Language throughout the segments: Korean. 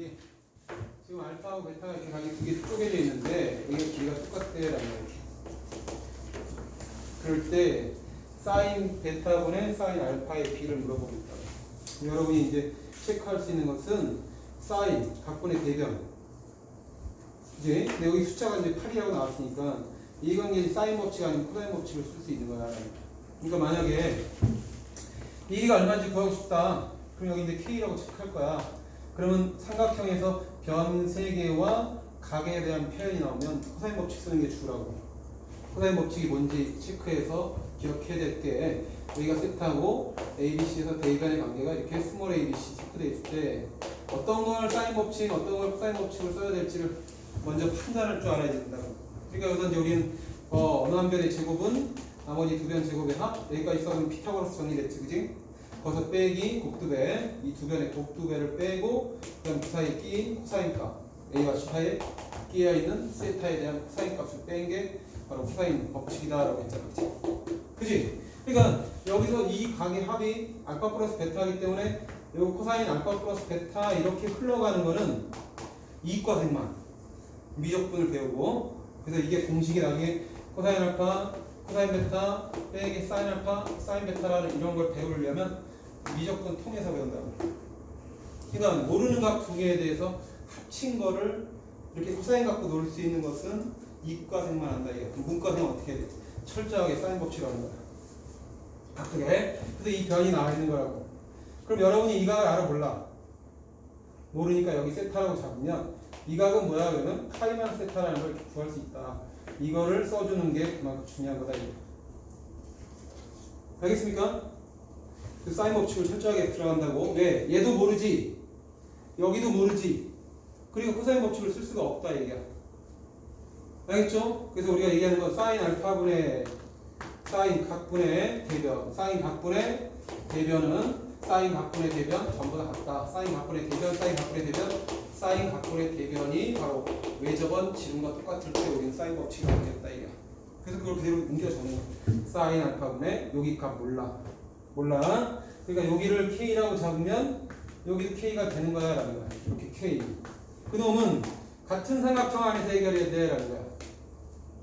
말인지 지금 알파하고 베타가 이렇게 각이 두개 쪼개져 있는데 여기가 길이가 똑같대라는 거예요. 그럴 때 사인 베타분의 사인 알파의 비를 물어보고 있다. 여러분이 이제 체크할 수 있는 것은 사인 각분의 대변. 이제 근데 여기 숫자가 이제 8이라고 나왔으니까 이 관계는 사인 법칙 아니면 코사인 법칙을 쓸 수 있는 거야. 그러니까 만약에 이가 얼마인지 구하고 싶다. 그럼 여기 이제 K라고 체크할 거야. 그러면 삼각형에서 변 3개와 각에 대한 표현이 나오면 코사인 법칙 쓰는 게 주라고. 코사인 법칙이 뭔지 체크해서 기억해야 될게 여기가 세트하고 ABC에서 대변의 관계가 이렇게 스몰 ABC 체크돼 있을 때 어떤 걸 사인 법칙, 어떤 걸 코사인 법칙을 써야 될지를 먼저 판단할 줄 알아야 된다고. 그러니까 이제 우리는 어, 어느 한 변의 제곱은 나머지 두 변 제곱의 합 여기까지 써면 피타고라스 정리됐지, 그지? 거기서 빼기 곱두배 이 두 변의 곱두배를 빼고 그다음 그 사이에 끼인 코사인 값 A와 C사이에 끼어 있는 세타에 대한 코사인 값을 뺀 게 바로 코사인 법칙이다라고 했잖아, 그지? 그지? 그러니까 여기서 이 각의 합이 알파 플러스 베타이기 때문에 이 코사인 알파 플러스 베타 이렇게 흘러가는 거는 이과생만 미적분을 배우고 그래서 이게 공식이 나중에 코사인 알파, 코사인 베타, 빼기 사인 알파, 사인 베타라는 이런 걸 배우려면 미적분 통해서 배운다고. 그러니까 모르는 각 두 개에 대해서 합친 거를 이렇게 코사인 갖고 놀 수 있는 것은 이과생만 한다 이게. 문과생 어떻게 돼? 철저하게 사인 법칙을 하는 거야. 바꾸게. 그래서 이 변이 나와 있는 거라고. 그럼 여러분이 이 각을 알아 몰라. 모르니까 여기 세타라고 잡으면 이 각은 뭐야 그러면 파이만 세타라는 걸 구할 수 있다. 이거를 써주는 게 그만큼 중요한 거다. 알겠습니까? 그 사인 법칙을 철저하게 들어간다고. 왜? 얘도 모르지. 여기도 모르지. 그리고 코사인 법칙을 쓸 수가 없다 얘기야. 알겠죠? 그래서 우리가 얘기하는 건 사인 알파분의 사인 각분의 대변. 사인 각분의 대변은 사인 각분의 대변 전부 다 같다. 사인 각분의 대변, 사인 각분의 대변, 사인 각분의 대변이 바로 외접원 지름과 똑같을 때 우리는 사인 법칙을 알겠다 이게. 그래서 그걸 그대로 옮겨 적는 거야. 사인 알파분의 여기 값 몰라. 몰라. 그러니까 여기를 k라고 잡으면 여기도 k가 되는 거야 라는 거야. 이렇게 k. 그놈은 같은 삼각형 안에서 해결해야 돼 라는 거야.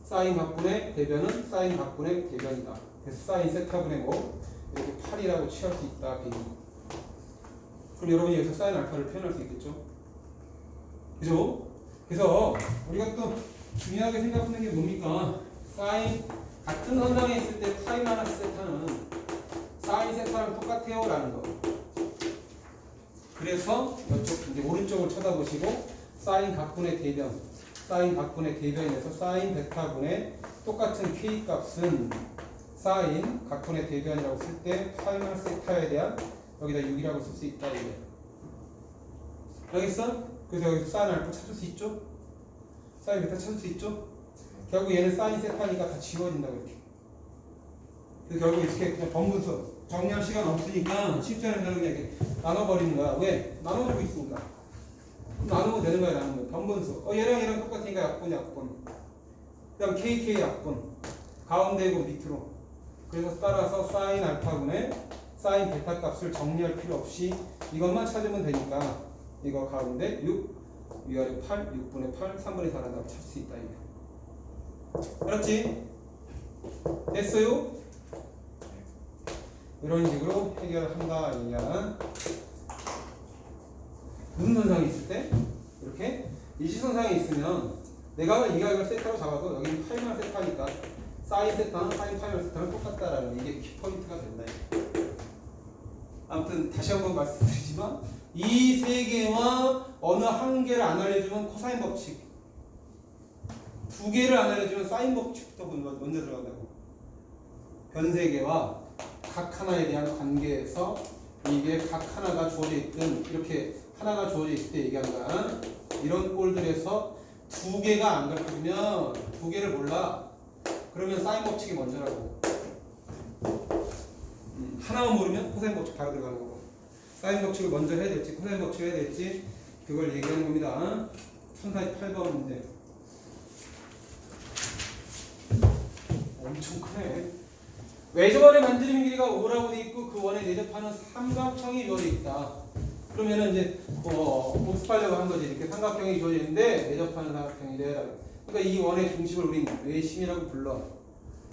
사인 각분의 대변은 사인 각분의 대변이다. 그래서 사인 세타분의 뭐 이렇게 8이라고 취할 수 있다. 비니. 그럼 여러분이 여기서 사인 알파를 표현할 수 있겠죠? 그죠? 그래서 우리가 또 중요하게 생각하는 게 뭡니까? 사인 같은 선상에 있을 때 파이 마이너스 세타는 사인 세타랑 똑같아요 라는 거. 그래서 이쪽 이제 오른쪽을 쳐다보시고 사인 각분의 대변, 사인 각분의 대변에서 사인 베타분의 똑같은 k 값은 사인 각분의 대변이라고 쓸 때 파이 마이너스 세타에 대한 여기다 6이라고 쓸 수 있다 이게. 알겠어? 그래서 여기서 사인 알파 찾을 수 있죠? 사인 베타 찾을 수 있죠? 결국 얘는 사인 세타니까 다 지워진다고 이렇게. 그래서 결국 이렇게 그냥 번분수 정리할 시간 없으니까 십자에서는 그냥 이렇게 나눠버리는 거야. 왜? 나눠주고 있으니까. 나누면 되는 거야, 나누면. 번분수. 어, 얘랑 얘랑 똑같으니까 약분, 약분. 그 다음 KK 약분. 가운데고 밑으로. 그래서 따라서 사인 알파분의 사인 베타 값을 정리할 필요 없이 이것만 찾으면 되니까 이거 가운데 6, 위아래 8, 6분의 8, 3분의 4라고 찾을 수 있다, 이게. 알았지? 됐어요? 이런 식으로 해결한다 얘기야. 무슨 선상이 있을 때 이렇게 일시선상에 있으면 내가 이 각을 세타로 잡아도 여기는 파이만 세타니까 사인 세타는 사인 파이만 세타는 똑같다라는 이게 키포인트가 된다. 아무튼 다시 한번 말씀드리지만 이 세 개와 어느 한 개를 안 알려주면 코사인 법칙 두 개를 안 알려주면 사인 법칙부터 먼저, 들어간다고 변세 개와 각 하나에 대한 관계에서 이게 각 하나가 주어져 있든 이렇게 하나가 주어져 있을 때 얘기한 거야. 이런 꼴들에서 두 개가 안 가르쳐주면 두 개를 몰라. 그러면 사인 법칙이 먼저라고. 음, 하나만 모르면 코사인 법칙 바로 들어가는 거고. 사인 법칙을 먼저 해야 될지 코사인 법칙을 해야 될지 그걸 얘기하는 겁니다. 1048번 문제. 엄청 크네. 외접원의 만지름 길이가 5라고 돼 있고 그 원에 내접하는 삼각형이 이루어져 있다. 그러면은 이제 뭐 복습하려고 한 거지. 이렇게 삼각형이 주어지는데 내접하는 삼각형이래. 그러니까 이 원의 중심을 우린 외심이라고 불러.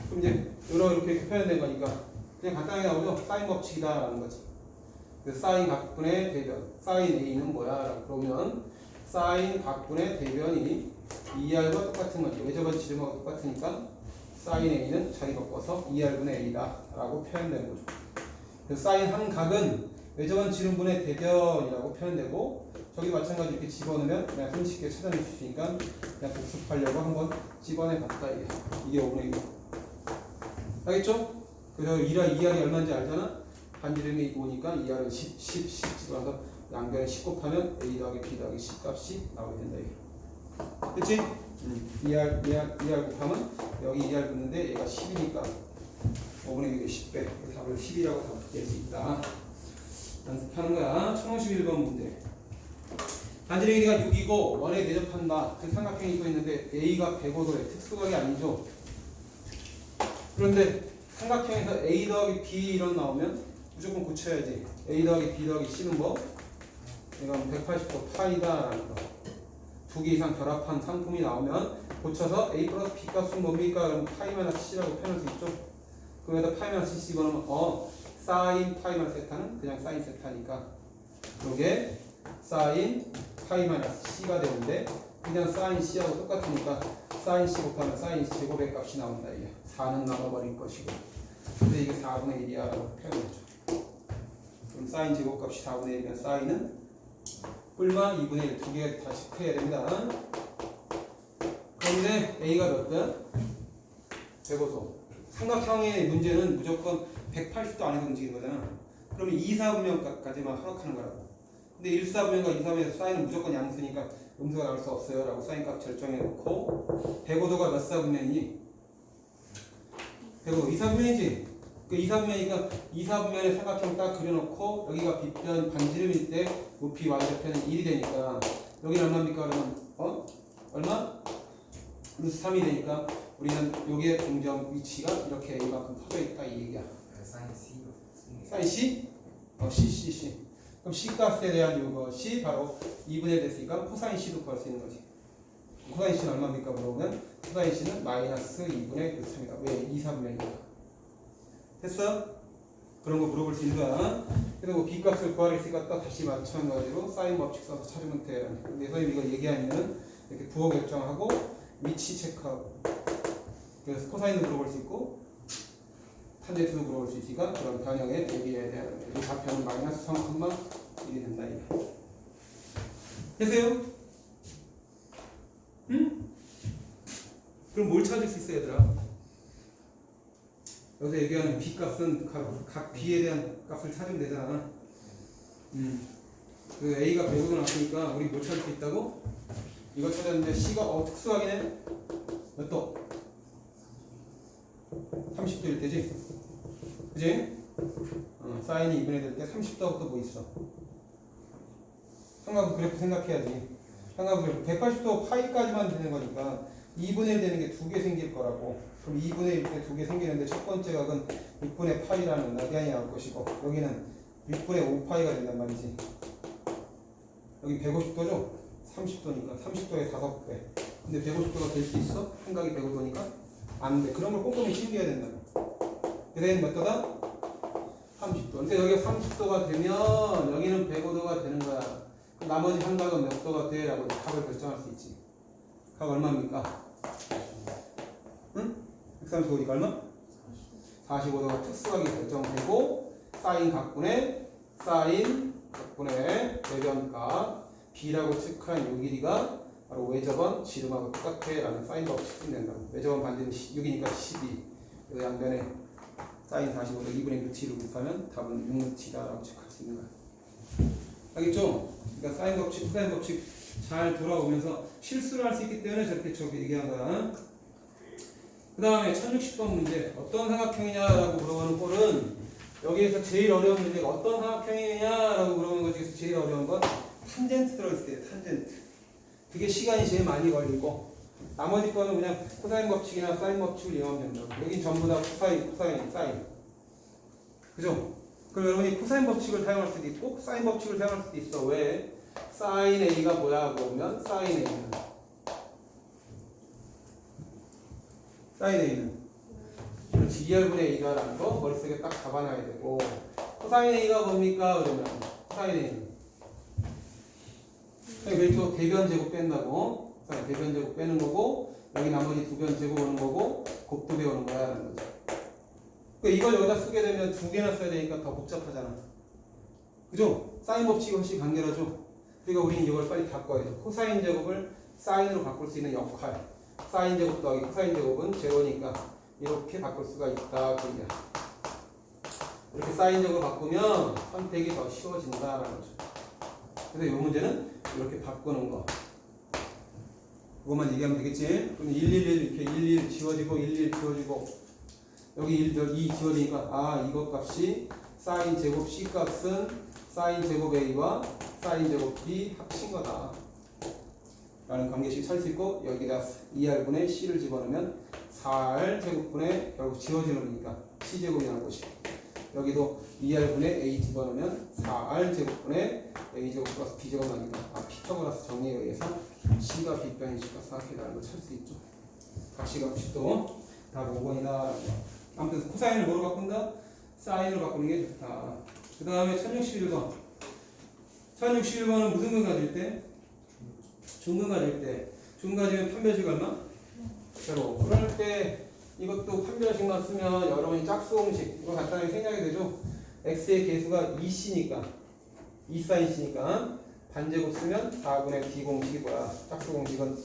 그럼 이제 여러 이렇게 표현된 거니까 그냥 간단하게 나오죠. 사인 법칙이다라는 거지. 그 사인 각분의 대변. 사인 A는 뭐야? 그러면 사인 각분의 대변이 2R과 똑같은 거지. 외접은 지름하고 똑같으니까 사인 A는 자리 바꿔서 2R분의 A다 라고 표현되는 거죠. 그 사인 한 각은 외접은 지름분의 대변이라고 표현되고 저기 마찬가지 이렇게 집어넣으면 그냥 손쉽게 찾아낼 수 있으니까 그냥 복습하려고 한번 집어내 봤다 이게 이게 5분의 1 알겠죠? 그래서 2R, 2R이 얼마인지 알잖아? 반지름이 오니까 2R은 10, 10, 10 집어넣어서 양변에 10 곱하면 A 더하기 B 더하기 10 값이 나오게 된다 이게 그치? 음. 2R, 2R, 2R 곱하면 여기 2R 붙는데 얘가 10이니까 5분의 1의 10배 답을 10이라고 낼수 있다 연습하는 거야 1051번 문제 반지름의 길이가 6이고 원에 내접한다 그 삼각형이 또 있는데 A가 105도의 특수각이 아니죠 그런데 삼각형에서 A 더하기 B 이런 나오면 무조건 고쳐야지 A 더하기 B 더하기 C는 뭐? 이건 180도 파이다 라는 거. 두 개 이상 결합한 상품이 나오면 고쳐서 A 플러스 B 값은 뭡니까? 그럼 파이 마이너스 C라고 표현할 수 있죠. 그러면 파이 마이너스 C 집어넣으면 어 사인 파이 마이너스 세타는 그냥 사인 세타니까 요게 사인 파이 마이너스 C가 되는데 그냥 사인 C하고 똑같으니까 사인 C 곱하면 사인 제곱의 값이 나온다 이게 4는 남아버릴 것이고 근데 이게 4분의 1이야 라고 표현했죠 그럼 사인 제곱값이 4분의 1이면 사인은 뿔마 2분의 1 두 개 다시 해야 됩니다. 그런데 A가 몇 배? 105도 삼각형의 문제는 무조건 180도 안에서 움직이는 거잖아. 그러면 2, 4분면까지만 허락하는 거라고. 근데 1, 4분면과 2, 4분면에서 사인은 무조건 양수니까 음수가 나올 수 없어요 라고 사인 값 결정해 놓고 105도가 몇 사분면이니? 105 2, 4분면이지? 그 2, 4분면이니까 2, 4분면의 삼각형 딱 그려놓고 여기가 빗변 반지름일 때 높이 y좌표는 1이 되니까 여기는 얼마입니까 그러면 어? 얼마? 루트 3이 되니까 우리는 여기에 동점 위치가 이렇게 이만큼 퍼져 있다 이 얘기야 사인 C 사인 C? 어 C C C 그럼 C 값에 대한 이것이 바로 2분의 1 됐으니까 코사인 C도 구할 수 있는 거지 코사인 C는 얼마입니까 물어보면 코사인 C는 마이너스 2분의 루트 3이다 왜? 2, 3분이니까 됐어? 그런 거 물어볼 수 있는 거야 그리고 B 값을 구하겠으니까 또 다시 마찬가지로 사인 법칙 써서 찾으면 돼 근데 선생님 이거 얘기하면은 이렇게 부호 결정하고 위치 체크하고 그래서 코사인도 물어볼 수 있고 탄젠트도 물어볼 수 있으니까 그런 변형에 얘기해야 돼. 이 좌표는 마이너스 3,1이 된다 이거. 됐어요? 응? 그럼 뭘 찾을 수 있어 얘들아? 여기서 얘기하는 b 값은 각, 각 b에 대한 값을 찾으면 되잖아. 음. 그 a가 100으로 나왔으니까 우리 뭘 찾을 수 있다고? 이거 찾았는데 c가 어 특수하긴 몇 도? 30도일 때지? 그지? 어, 사인이 2분의 될때 30도부터 뭐 있어? 삼각형 그래프 생각해야지. 삼각형 그래프 180도 파이까지만 되는 거니까 2분의 1 되는 게 두 개 생길 거라고. 그럼 2분의 1 때 두 개 생기는데 첫 번째 각은 6분의 파이라는 라디안이 나올 것이고 여기는 6분의 5파이가 된단 말이지. 여기 150도죠? 30도니까 30도에 5배. 근데 150도가 될 수 있어? 생각이 150도니까? 안 돼. 그런 걸 꼼꼼히 챙겨야 된다. 그래서 몇 도다? 30도. 그러니까 여기가 30도가 되면 여기는 105도가 되는 거야. 나머지 한 각은 몇 도가 돼? 라고 답을 결정할 수 있지. 각 얼마입니까? 응? 135니까 얼마? 45도가 특수하게 결정되고 사인 각분의 사인 각분의 외변값 B라고 체크한 요 길이가 바로 외접원 지름하고 똑같아 라는 사인 법칙 쓰면 된다고 외접원 반지름 6이니까 12그 양변에 사인 45도 2분의 6t를 곱하면 답은 6t다 라고 체크할 수 있는 거야 알겠죠? 그러니까 사인 법칙, 사인 법칙 잘 돌아오면서 실수를 할 수 있기 때문에 저렇게 저기 얘기한 거야 그 다음에 1060번 문제 어떤 삼각형이냐라고 물어보는 꼴은 여기에서 제일 어려운 문제가 어떤 삼각형이냐라고 물어보는 것 중에서 제일 어려운 건 탄젠트 들어있을 때요 탄젠트 그게 시간이 제일 많이 걸리고 나머지 거는 그냥 코사인 법칙이나 사인 법칙을 이용하면 된다고 여긴 전부 다 코사인, 코사인, 사인 그죠? 그럼 여러분이 코사인 법칙을 사용할 수도 있고 사인 법칙을 사용할 수도 있어. 왜? 사인 A가 뭐야? 물어보면 사인 A는 사인 A는 그렇지 2R분의 A가라는 거 머릿속에 딱 잡아놔야 되고 코사인 A가 뭡니까? 그러면 코사인 A는 그래서 대변 제곱 뺀다고. 자, 대변 제곱 빼는 거고 여기 나머지 두 변 제곱 오는 거고 곱도 배우는 거야 라는 거죠. 그러니까 이걸 여기다 쓰게 되면 두 개나 써야 되니까 더 복잡하잖아. 그죠? 사인 법칙이 훨씬 간결하죠? 그러니까 우리는 이걸 빨리 바꿔야 돼. 코사인 제곱을 사인으로 바꿀 수 있는 역할 사인 제곱 더하기 코사인 제곱은 제로니까 이렇게 바꿀 수가 있다 그 얘기야. 이렇게 사인 제곱을 바꾸면 선택이 더 쉬워진다라는 거죠. 그래서 이 문제는 이렇게 바꾸는 거. 그것만 얘기하면 되겠지? 그럼 111 이렇게 11 지워지고 11 지워지고 여기 1, 2 지워지니까 아 이것 값이 사인 제곱 C 값은 사인 제곱 A와 사인 제곱 B 합친 거다 라는 관계식 찾을 수 있고 여기다 2R분의 C를 집어넣으면 4R 제곱분의 결국 지워지는 거니까 C 제곱이 나올 것이고 여기도 2R분의 A 집어넣으면 4R 제곱분의 A 제곱 플러스 B 제곱 나니까 아 피타고라스 정리에 의해서 C가 B 빼기 C가 4K라는 걸 찾을 수 있죠. 각시 값도 다 5번이다 아무튼 코사인을 뭐로 바꾼다? 사인으로 바꾸는 게 좋다. 그 다음에 1061번. 1061번은 무슨 근 가질 때? 중근 가질 때 중근 가지면 판별식 얼마? 제로 그럴 때 이것도 판별식만 쓰면 여러분이 짝수공식 이거 간단하게 생각이 되죠? x의 개수가 2c니까 2사인C니까 반제곱 쓰면 4분의 b공식이 뭐야? 짝수공식은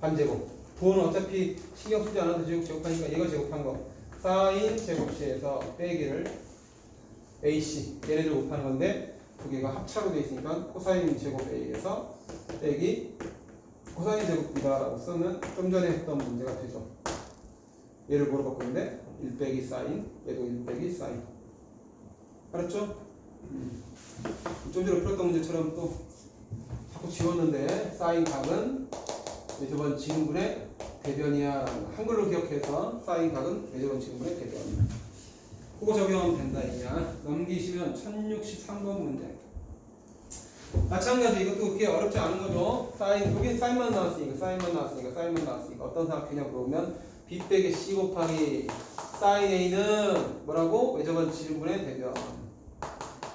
반제곱. 부호는 어차피 신경 쓰지 않아도 제곱 제곱하니까 얘가 제곱한 거. 사인 제곱시에서 빼기를 AC 얘네들 곱하는 건데 두 개가 합차로 돼 있으니까 코사인 제곱 A에서 빼기 코사인 제곱 B다라고 쓰면 좀 전에 했던 문제가 되죠. 얘를 뭐로 바꾸는데 1 빼기 사인 얘도 1 빼기 사인 알았죠? 음. 좀 전에 풀었던 문제처럼 또 자꾸 지웠는데 사인 각은 저번 지금분의 대변이야 한글로 기억해서 사인 각은 예전 지금분의 대변 그거 적용하면 된다 이냐 넘기시면 1063번 문제 마찬가지 이것도 그렇게 어렵지 않은 거죠. 사인 여긴 사인만 나왔으니까 사인만 나왔으니까 사인만 나왔으니까. 어떤 생각이냐 물어보면 b 빼기 c 곱하기 사인 a는 뭐라고? 외접은 지름분의 대변.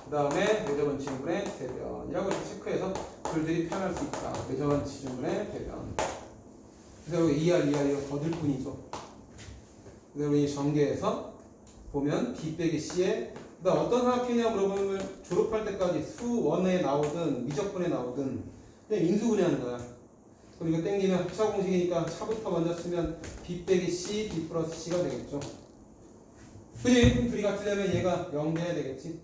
그 다음에 외접은 지름분의 대변이라고 이렇게 체크해서 글들이 편할 수 있다. 외접은 지름분의 대변. 그래서 여기 2R 2R이 거들 뿐이죠. 그래서 우리 전개해서 보면 B 빼기 C에 그다음 어떤 사각형이냐 물어보면 졸업할 때까지 수원에 나오든 미적분에 나오든 그냥 인수분해 하는 거야. 그럼 이거 땡기면 합차 공식이니까 차부터 먼저 쓰면 B 빼기 C, B 플러스 C가 되겠죠. 그지? 그럼 둘이 같으려면 얘가 0 돼야 되겠지.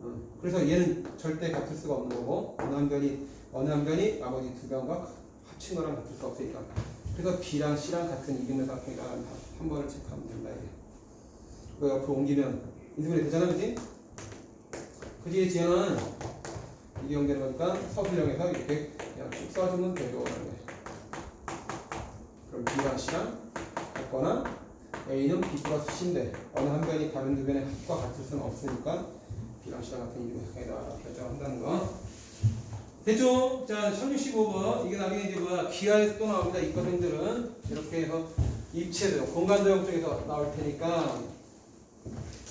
어, 그래서 얘는 절대 같을 수가 없는 거고 어느 한 변이 어느 한 변이 나머지 두 변과 합친 거랑 같을 수 없으니까 그래서 B랑 C랑 같은 이기는 사각형이라는 한 번을 체크하면 된다 이게. 그 옆으로 옮기면 인수분해 되잖아 그지? 그지 지연은 이게 연결되는 거니까 서술형에서 이렇게 그냥 쭉 써주면 되죠 그럼 B랑 C랑 같거나 A는 B 플러스 C인데 어느 한 변이 다른 두 변의 합과 같을 수는 없으니까 B랑 C랑 같은 이름의 사이다 결정한다는 거. 됐죠? 자 1065번. 이게 나중에 이제 뭐야? 기하에서 또 나옵니다. 이과생들은. 이렇게 해서 입체도 공간도형 쪽에서 나올 테니까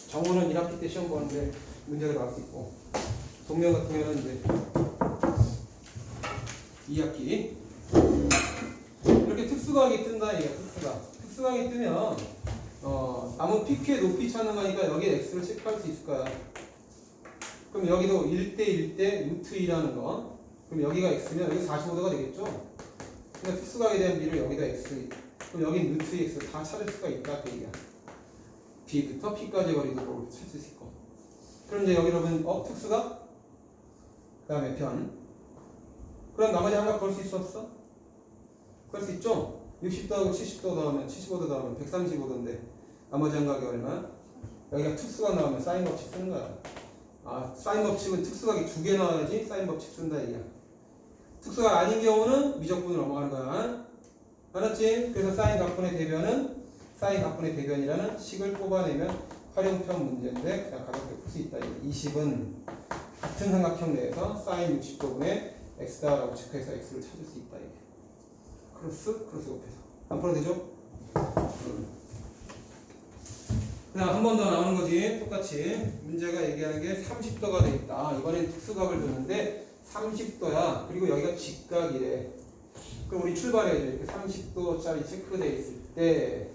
정원은 1학기 때 시험 보는데 문제가 나올 수 있고 동명 같은 경우는 이제 2학기. 이렇게 특수각이 뜬다 이게 특수각 특수각이 뜨면 어 나무 PQ의 높이 찾는 거니까 여기 x를 체크할 수 있을 거야. 그럼 여기도 1대 1대 루트 2라는 거. 그럼 여기가 x면 여기 45도가 되겠죠? 그러니까 특수각에 대한 비를 여기다 x. 그럼 여기 루트 x 다 찾을 수가 있다 그 얘기야 B부터 P까지 거리도 찾을 수 있고 이제 여기 여러분 어 특수가? 그 다음에 변. 그럼 나머지 한각 볼 수 있어 없어? 그럴 수 있죠? 60도하고 70도 더하면 75도 더하면 135도인데 나머지 한각이 얼마? 여기가 특수가 나오면 사인 법칙 쓰는 거야. 아 사인 법칙은 특수각이 두 개 나와야지 사인 법칙 쓴다 이게 특수각 아닌 경우는 미적분을 넘어가는 거야. 알았지? 그래서 사인 각분의 대변은 사인 각분의 대변이라는 식을 뽑아내면 활용편 문제인데 가볍게 풀 수 있다. 20은 같은 삼각형 내에서 사인 60도분의 x다라고 체크해서 x를 찾을 수 있다. 이게. 크로스 크로스 곱해서 안 풀어도 되죠? 그냥 한 번 더 나오는 거지 똑같이 문제가 얘기하는 게 30도가 돼 있다 이번엔 특수각을 줬는데 30도야 그리고 여기가 직각이래 그럼 우리 출발해야죠 이렇게 30도짜리 체크돼 있을 때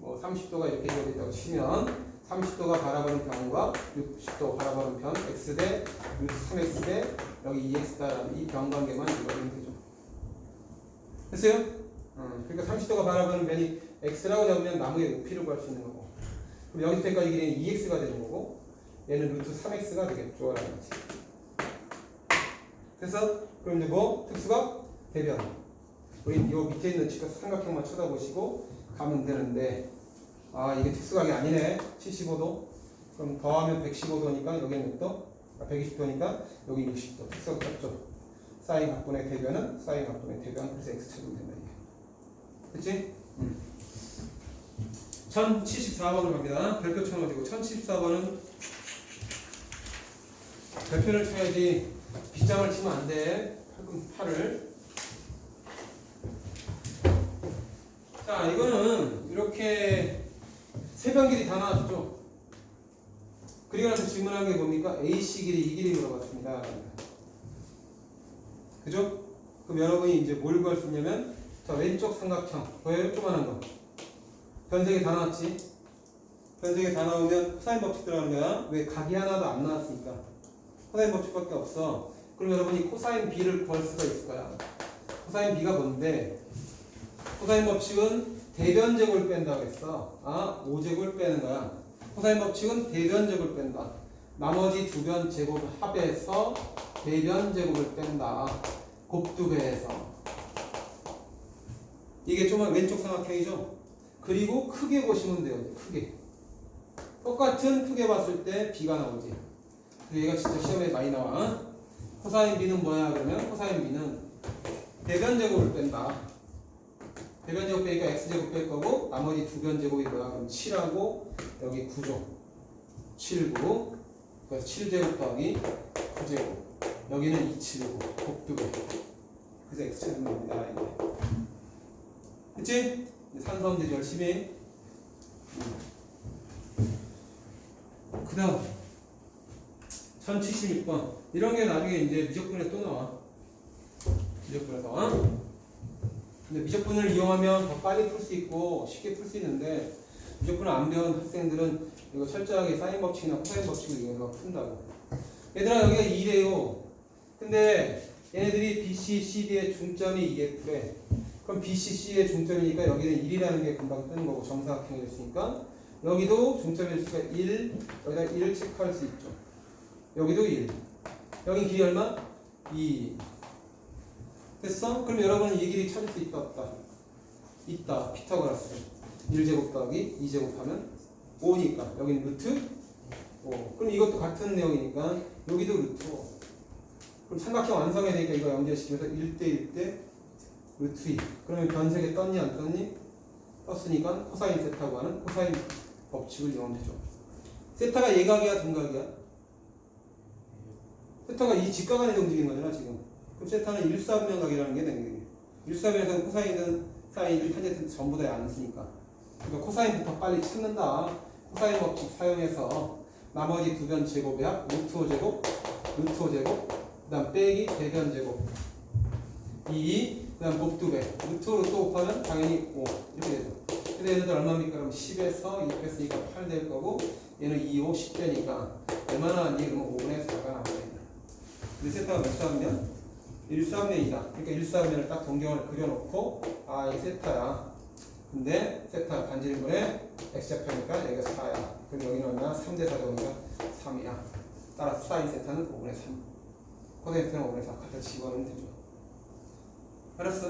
뭐 30도가 이렇게 되어 있다고 치면 30도가 바라보는 변과 60도 바라보는 변 x 대 루트 3x 대 여기 2x다라는 이 변관계만 이루어지면 되죠 됐어요? 어, 그러니까 30도가 바라보는 변이 x라고 잡으면 나무의 높이를 구할 수 있는 거고 그럼 여기서 때까지 길이는 2x가 되는 거고 얘는 루트 3x가 되겠죠 라는 거지 그래서 그럼 이제 뭐? 특수가 대변 우리 요 밑에 있는 직각 삼각형만 쳐다보시고 가면 되는데 아 이게 특수각이 아니네 75도 그럼 더하면 115도니까 여기는 몇 도? 아, 120도니까 여기 60도 특수각 잡죠 사인 각분의 대변은 사인 각분의 대변 그래서 x 찾으면 된다 이게 그치? 음. 1074번으로 갑니다. 별표 쳐놓으시고 1074번은 별표를 쳐야지 빗장을 치면 안 돼. 팔꿈 팔을. 자, 이거는 이렇게 세 변 길이 다 나왔죠. 그리고 나서 질문한 게 뭡니까? AC 길이, 이 길이 물어봤습니다. 그죠? 그럼 여러분이 이제 뭘 구할 수 있냐면 자, 왼쪽 삼각형. 보여요? 조그만한 거. 변색이 다 나왔지? 변색이 다 나오면 코사인 법칙 들어가는 거야. 왜 각이 하나도 안 나왔으니까. 코사인 법칙밖에 없어. 그럼 여러분이 코사인 B를 구할 수가 있을 거야. 코사인 B가 뭔데? 코사인 법칙은 대변제곱을 뺀다고 했어. 아, 5제곱을 빼는 거야. 코사인 법칙은 대변제곱을 뺀다. 나머지 두 변 제곱 합해서 대변 제곱을 뺀다. 곱두배해서. 이게 좀 왼쪽 삼각형이죠? 그리고 크게 보시면 돼요. 크게. 똑같은 크게 봤을 때 B가 나오지. 근데 얘가 진짜 시험에 많이 나와. 코사인 B는 뭐야? 그러면 코사인 B는 대변 제곱을 뺀다. 대변 제곱 빼니까 x 제곱 뺄 거고 나머지 두 변 제곱이 뭐야? 그럼 7하고 여기 9죠. 7, 9. 그래서 7제곱 더하기 9제곱. 여기는 2칠이고 곱두 배. 그래서 x 찾으면 됩니다. 그치? 산수함들이 열심히 그 다음 1076번 이런 게 나중에 이제 미적분에 또 나와 미적분에서 어? 근데 미적분을 이용하면 더 빨리 풀 수 있고 쉽게 풀 수 있는데 미적분을 안 배운 학생들은 이거 철저하게 사인 법칙이나 코사인 법칙을 이용해서 푼다고. 얘들아 여기가 2래요. 근데 얘네들이 BC, CD의 중점이 2F래. 그럼 BCC의 중점이니까 여기는 1이라는 게 금방 뜨는 거고 정사각형이 됐으니까 여기도 중점일 수가 1 여기다 1을 체크할 수 있죠. 여기도 1 여기 길이 얼마? 2 됐어? 그럼 여러분은 이 길이 찾을 수 있다 없다? 있다 피타고라스 1제곱 더하기 2제곱 하면 5니까 여기는 루트 5 그럼 이것도 같은 내용이니까 여기도 루트 5 그럼 삼각형 완성해야 되니까 이거 연결시키면서 1대 1 대 루트 2 그러면 변색에 떴니 안 떴니? 떴으니까 코사인 세타고 하는 코사인 법칙을 되죠 세타가 예각이야 등각이야? 세타가 이 직각 안에서 움직이는 거잖아 지금 그럼 세타는 일사분면각이라는 게 되는 거예요 일사분면에서는 코사인은 사인은 탄젠트 전부 다 안 쓰니까 그러니까 코사인부터 빨리 찾는다 코사인 법칙 사용해서 나머지 두 변 제곱의 합 루트 5제곱 루트 5제곱 그 다음 빼기 대변 제곱 2 그 다음 곱두 배 루트로 또 곱하면 당연히 5 이렇게 되죠. 근데 얘네들 얼마입니까? 그럼 10에서 2 뺐으니까 8 될 거고 얘는 2, 5, 10되니까 얼마나 왔니? 그러면 5분의 4가 나오겠다. 근데 세타가 몇 사면? 1사면이다. 그러니까 1사면을 딱 동경을 그려놓고 아, 이 세타야. 근데 세타 반지름분의 x좌표니까 여기가 4야. 그럼 여기는 얼마나? 3대 4다 보니까 3이야. 따라서 사인 세타는 5분의 3. 코사인 세타는 5분의 4. 갖다 집어넣으면 되죠. 알았어?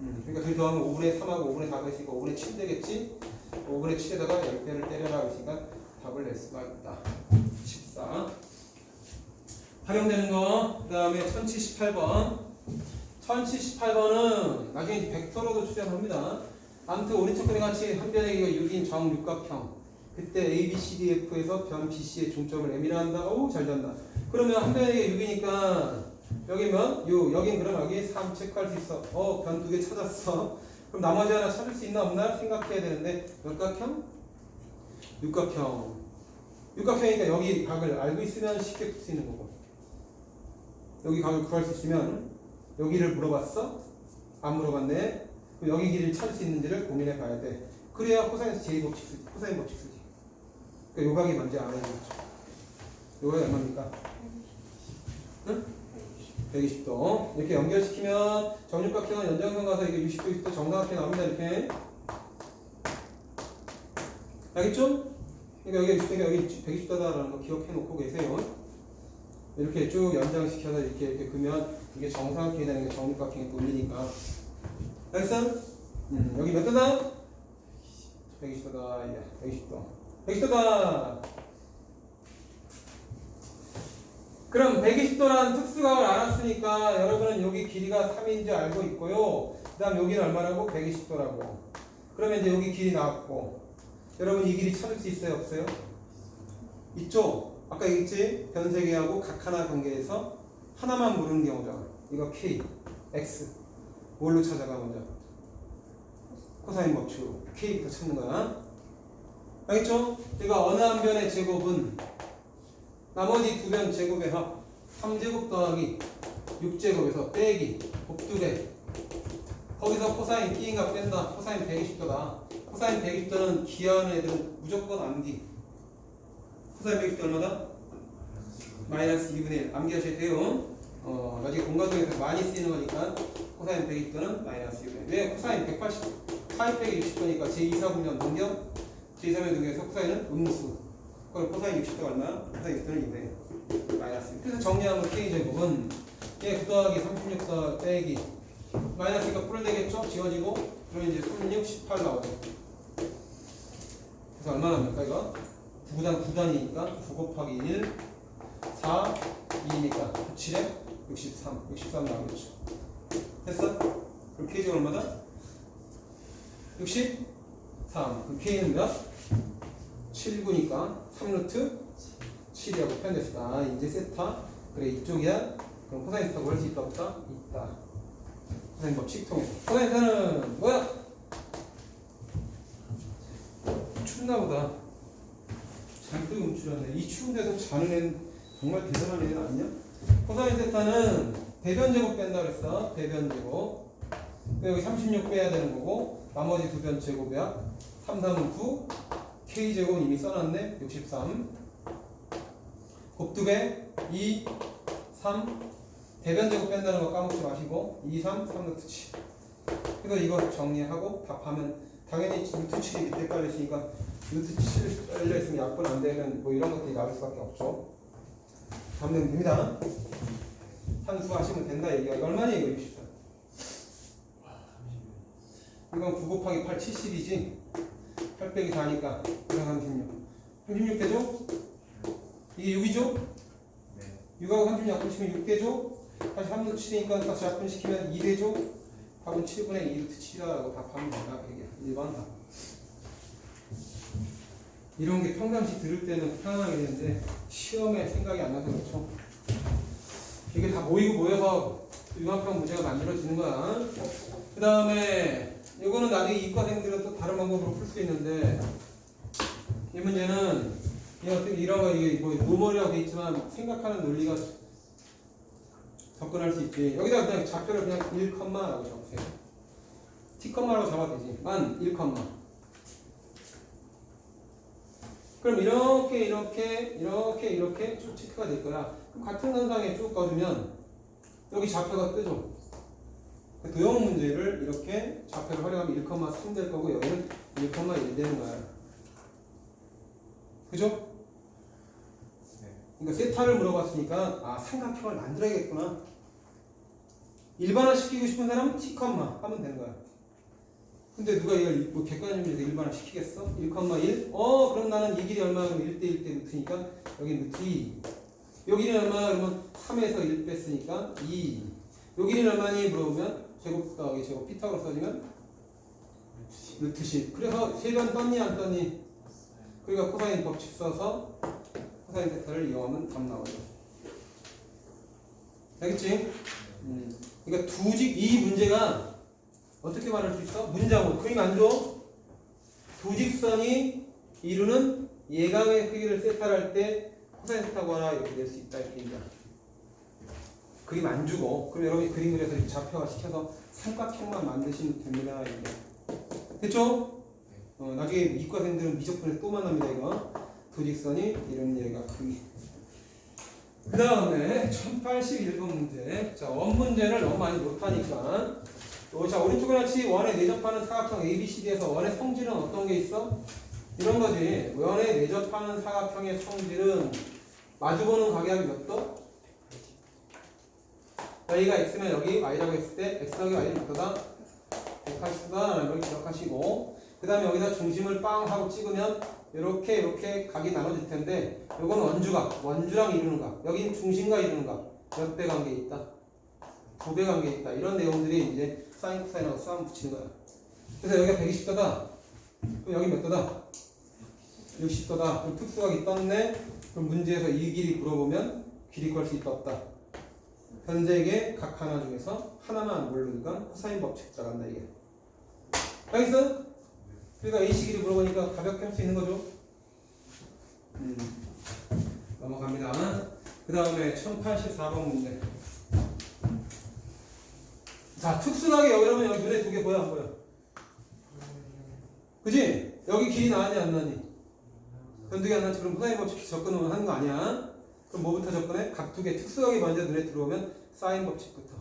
음, 그러니까 둘 더하면 5분의 3하고 5분의 4가 있으니까 5분의 7 되겠지? 5분의 7에다가 10배를 때려라 했으니까 답을 낼 수가 있다. 14. 활용되는 거, 그 다음에 1078번. 1078번은 나중에 벡터로도 출연합니다. 아무튼 오른쪽 그림 같이 한 변의 기가 6인 정육각형. 그때 A, B, C, D, F에서 변 B, C의 중점을 M이라 한다. 오, 잘 잡나. 그러면 한 변에 6이니까 여기면 6, 여긴 그럼 여기 3 체크할 수 있어. 어, 변 두 개 찾았어. 그럼 나머지 하나 찾을 수 있나 없나 생각해야 되는데 몇각형? 육각형. 육각형이니까 여기 각을 알고 있으면 쉽게 풀 수 있는 거고. 여기 각을 구할 수 있으면 여기를 물어봤어? 안 물어봤네. 그럼 여기 길이를 찾을 수 있는지를 고민해 봐야 돼. 그래야 코사인 제이 법칙 쓰지. 코사인 법칙 쓰지. 그러니까 요각이 뭔지 알아야 되겠죠. 요각이 얼마입니까? 응? 120도. 이렇게 연결시키면 정육각형은 연장선 가서 이게 60도, 60도 정사각형 나옵니다. 이렇게. 알겠죠? 그러니까 여기 60도가 여기 120도다라는 거 기억해 놓고 계세요. 이렇게 쭉 연장시켜서 이렇게 이렇게 그면 이게 정사각형이 되는 게 정육각형의 논리니까. 알겠어? 음, 여기 몇 도다? 120도다. 예, 120도. 120도다. 그럼 120도라는 특수각을 알았으니까 여러분은 여기 길이가 3인지 알고 있고요. 그 다음 여기는 얼마라고? 120도라고. 그러면 이제 여기 길이 나왔고. 여러분 이 길이 찾을 수 있어요? 없어요? 있죠? 아까 얘기했지? 변세계하고 각 하나 관계에서 하나만 모르는 경우잖아. 이거 K, X. 뭘로 찾아가 먼저? 코사인 법칙. K부터 찾는 거야. 알겠죠? 그러니까 어느 한 변의 제곱은 나머지 두 변 제곱의 합 3제곱 더하기 6제곱에서 빼기 곱두배 거기서 코사인 끼인가 뺀다 코사인 120도다 코사인 120도는 기하는 애들은 무조건 암기 코사인 120도 얼마다? 마이너스 2분의 1 암기하셔야 돼요 어, 나중에 공과정에서 많이 쓰이는 거니까 코사인 120도는 마이너스 2분의 1 왜? 코사인 180 파이 빼기 60도니까 제2사분면 넘겨 제2사분면 넘겨서 코사인은 음수 그럼 코사인 60도가 얼마야? 코사인 60도는 2분의 마이너스 그래서 정리하면 K제곱은 얘 더하기 36 더하기 빼기 마이너스가 풀 되겠죠? 지워지고 그러면 이제 36, 18 나오죠 그래서 얼마 나옵니까 이거? 9단 9단이니까 9 곱하기 1 4 2니까 7에 63 63 나오겠죠 됐어? 그럼 K제곱 얼마다? 63 그럼 K는 몇? 7구니까 3루트 7이라고 표현됐어. 아, 이제 세타. 그래, 이쪽이야. 그럼 코사인 세타 구할 수 있다, 없다? 있다. 코사인 법칙 통해서. 코사인 세타는 뭐야? 춥나 보다. 잔뜩 움츠렸네. 이 추운 데서 자는 애는 정말 대단한 애는 아니냐? 코사인 세타는 대변 제곱 뺀다 그랬어. 대변 제곱. 여기 36 빼야 되는 거고, 나머지 두 변 제곱이야. 3, 3은 9. K제곱 이미 써놨네. 63. 곱두배 2, 3. 대변 제곱 뺀다는 거 까먹지 마시고 2, 3, 3 루트 7. 그래서 이거 정리하고 답하면 당연히 루트 7이 밑에 깔려있으니까 루트 7 깔려있으면 약분 안 되면 뭐 이런 것들이 나올 수밖에 없죠. 답 내면 됩니다. 한수 하시면 된다 얘기가 얼마냐 이거 64. 이건 9 곱하기 8 70이지 8 빼기 4니까 36 36 되죠? 이게 6이죠? 네. 6하고 36 약분시키면 6 되죠? 다시 3 루트 7이니까 다시 약분시키면 2 되죠? 답은 7분의 2 루트 7이라고 답하면 된다 이게 일반 답 이런 게 평상시 들을 때는 편안하게 되는데 시험에 생각이 안 나서 그렇죠. 이게 다 모이고 모여서 융합형 문제가 만들어지는 거야. 그 다음에 이거는 나중에 이과생들은 또 다른 방법으로 풀 수 있는데 이 문제는 이 어떻게 이런 거 이게 뭐 노멀이라고 돼 있지만 생각하는 논리가 접근할 수 있지. 여기다 그냥 좌표를 그냥 1컴마라고 적으세요. T컴마라고 잡아도 되지. 만 1컴마 그럼 이렇게 이렇게 이렇게 이렇게 쭉 체크가 될 거야 그럼 같은 선상에 쭉 꺼주면 여기 좌표가 뜨죠 그 도형 문제를 이렇게 좌표를 활용하면 1,3 될 거고 여기는 1,1 되는 거야. 그죠? 네. 그러니까 세타를 물어봤으니까 아 삼각형을 만들어야겠구나. 일반화 시키고 싶은 사람은 T, 하면 되는 거야. 근데 누가 이걸 뭐 객관적 문제에서 일반화 시키겠어? 1,1? 어 그럼 나는 이 길이 얼마 그럼 1대 1대 루트니까 여기 루트 2. 여기는 얼마 그러면 3에서 1 뺐으니까 2. 여기는 얼마니 물어보면 제곱 더하기 제곱 피타고라 써지면 루트 10. 그래서 세변 떴니 안 떴니? 그러니까 코사인 법칙 써서 코사인 세타를 이용하면 답 나오죠. 알겠지? 음. 그러니까 두 직 이 문제가 어떻게 말할 수 있어? 문장으로 그림 안 줘? 두 직선이 이루는 예감의 크기를 세타할 때 코사인 세타 구하라 이렇게 낼 수 있다 이렇게 얘기야. 그림 안 주고 그럼 여러분이 그림 그려서 좌표화 시켜서 삼각형만 만드시면 됩니다. 이게. 됐죠? 어, 나중에 이과생들은 미적분에서 또 만납니다 이거. 두 직선이 이런 얘가 크기. 그 다음에 1081번 문제. 자, 원 문제를 너무 많이 못하니까. 요, 자, 오른쪽에 같이 원에 내접하는 사각형 ABCD에서 원의 성질은 어떤 게 있어? 이런 거지. 원에 내접하는 사각형의 성질은 마주보는 각이 몇 도? 여기가 x면 여기 y라고 했을 때 x 더하기 y는 몇 도다? 180도다 라는 걸 기억하시고 그 다음에 여기다 중심을 빵 하고 찍으면 이렇게 이렇게 각이 나눠질 텐데 요건 원주각, 원주랑 이루는 각 여긴 중심과 이루는 각몇 배 관계 있다? 두 배 관계 있다 이런 내용들이 이제 사인 코사인하고 싸움 붙이는 거야. 그래서 여기가 120도다. 그럼 여기 몇 도다? 60도다. 그럼 특수각이 떴네. 그럼 문제에서 이 길이 물어보면 길이 구할 수 있다 없다. 현재의 각 하나 중에서 하나만 모르니까 코사인 법칙 들어간다 이게. 알겠어? 그러니까 A 시기를 물어보니까 가볍게 할 수 있는 거죠? 음. 넘어갑니다. 그 다음에 1084번 문제 자 특수하게 여기 여러분 여기 눈에 두 개 보여 안 보여? 그지? 여기 길이 나왔니 안 나니? 변두기 안 나지 그럼 코사인 법칙 접근을 하는 거 아니야 그럼 뭐부터 접근해? 각 두 개 특수하게 먼저 눈에 들어오면 사인 법칙부터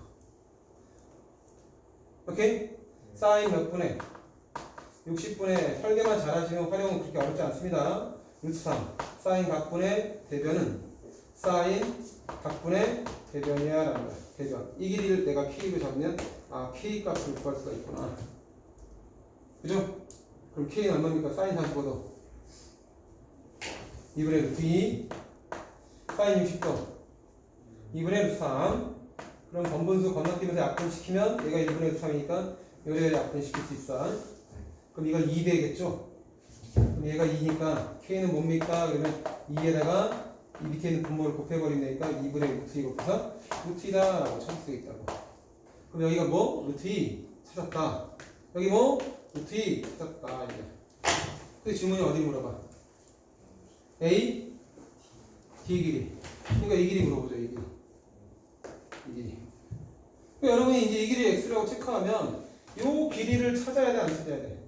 오케이? 사인 몇 분에? 60분에 설계만 잘하시면 활용은 그렇게 어렵지 않습니다 루트 3 사인 각분의 대변은 사인 각분의 대변이야 라는 거야 대변 이 길이를 내가 K로 잡으면 아 K 값을 구할 수가 있구나 그죠? 그럼 K는 얼마입니까? 사인 45도 2분의 루트 2 사인 60도 2분의 루트 3 그럼 번분수 건너뛰면서 약분시키면 얘가 1분의 루트 3이니까 요래를 약분시킬 수 있어 그럼 이건 2배겠죠? 그럼 얘가 2니까 K는 뭡니까? 그러면 2에다가 이 밑에 있는 분모를 곱해버리니까 2분의 루트 2 곱해서 루트 2다 라고 찾을 수 있다고 그럼 여기가 뭐? 루트 2 찾았다 여기 뭐? 루트 2 찾았다 이게 그 질문이 어디 물어봐? A D 길이 그러니까 이 길이 물어보죠 이 길이 이 길이 그러니까 여러분이 이제 이 길이 X라고 체크하면 요 길이를 찾아야 돼 안 찾아야 돼?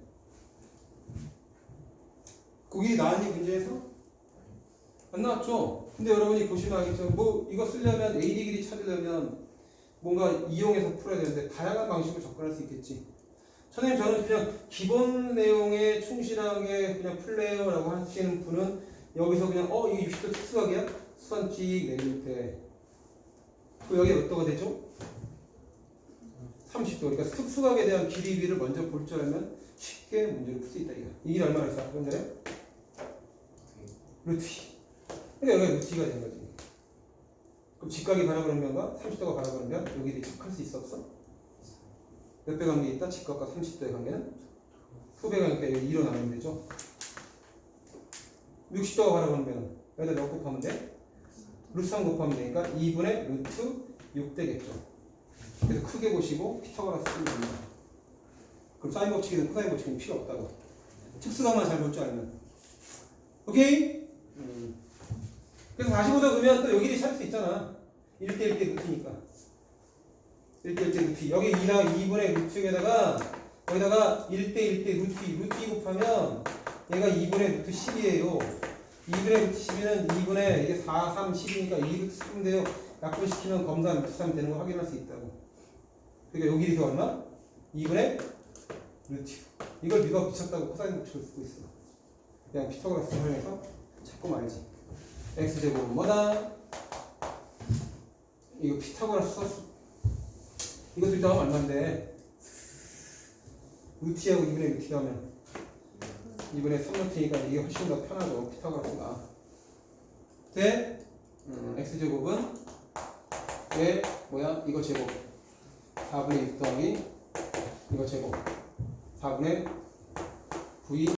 그 길이 나왔니 문제에서? 안 나왔죠? 근데 여러분이 보시면 알겠죠? 뭐 이거 쓰려면 AD 길이 찾으려면 뭔가 이용해서 풀어야 되는데 다양한 방식으로 접근할 수 있겠지 선생님 저는 그냥 기본 내용에 충실하게 그냥 풀래요라고 하시는 분은 여기서 그냥 어 이게 60도 특수각이야? 수선 찍 내릴 때 그럼 여기 몇 도가 되죠? 30도 그러니까 특수각에 대한 길이 위를 먼저 볼 줄 알면 쉽게 문제를 풀 수 있다 이거 이 길이 얼마나 있어? 전에 루트 2 그러니까 여기가 2가 되는 거지 그럼 직각이 바라보는 면과 30도가 바라보는 면 여기 체크할 수 있어 없어? 몇 배 관계 있다? 직각과 30도의 관계는? 후배 관계가 여기 2로 나누면 되죠 60도가 바라보는 면은 여기다 몇 곱하면 돼? 루트 3 곱하면 되니까 2분의 루트 6 되겠죠 그래서 크게 보시고 피타고라스 쓰면 됩니다 그럼 사인 법칙이든 코사인 법칙은 필요 없다고 특수각만 잘 볼 줄 알면 오케이? 음. 그래서 45도 그러면 또 여기를 찾을 수 있잖아. 1대 1 대 루트니까. 1대 1 대 루트 여기 2나 2분의 루트에다가 여기다가 1대 1 대 루트 2 루트 2 곱하면 얘가 2분의 루트 10이에요. 2분의 루트 10이는 2분의 이게 4, 3, 10이니까 2 루트 10인데요. 약분시키면 검사 루트 3 되는 거 확인할 수 있다고. 그러니까 여기 이게 얼마? 2분의 루트 이걸 네가 붙였다고 코사인 법칙을 쓰고 있어? 그냥 피타고라스 활용해서 자꾸 말지 x제곱은 뭐다? 이거 피타고라스 썼어 이것도 이따 하면 얼마인데 루트하고 2분의 루트 하면 2분의 3루트니까 이게 훨씬 더 편하죠 피타고라스가 돼? 음, x제곱은 왜 뭐야? 이거 제곱 4분의 6 더하기 이거 제곱 4분의 9이